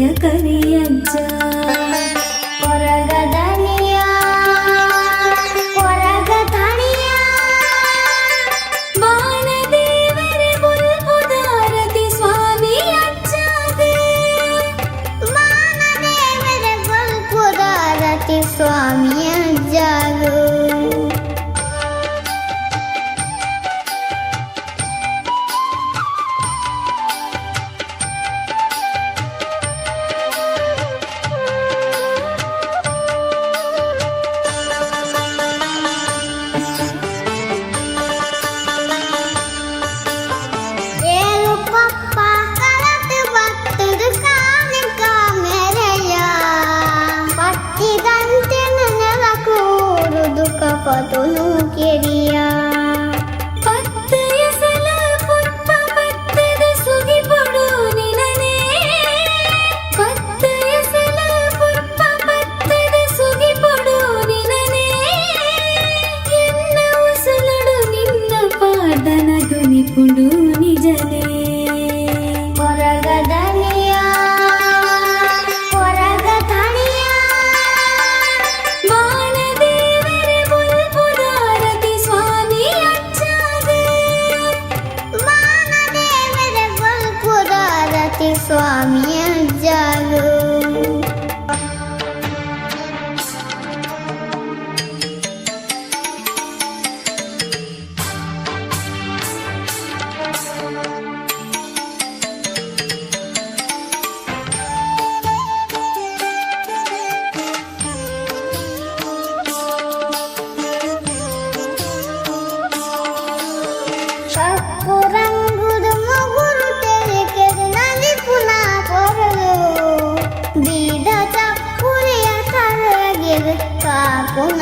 क्या करें কত নুকেরিয়া con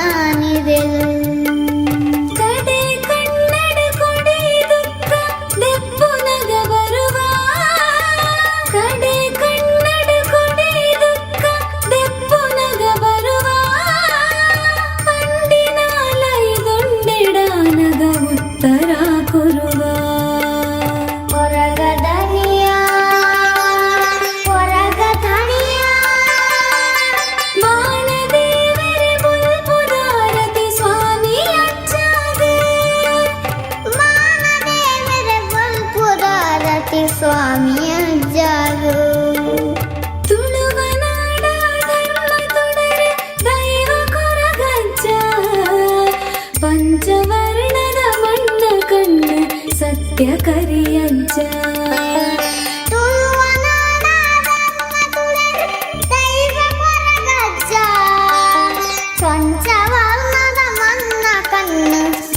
കാട്ടി സ്വാമിയ ജാഗോ പഞ്ചവർണന മണ്ണ കണ്ണ് സത്യകരിയഞ്ച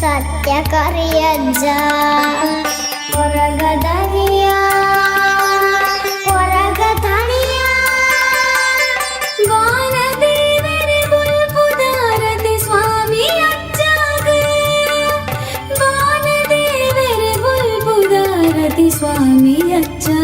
സത്യകറിയജ சுவாமி அச்சா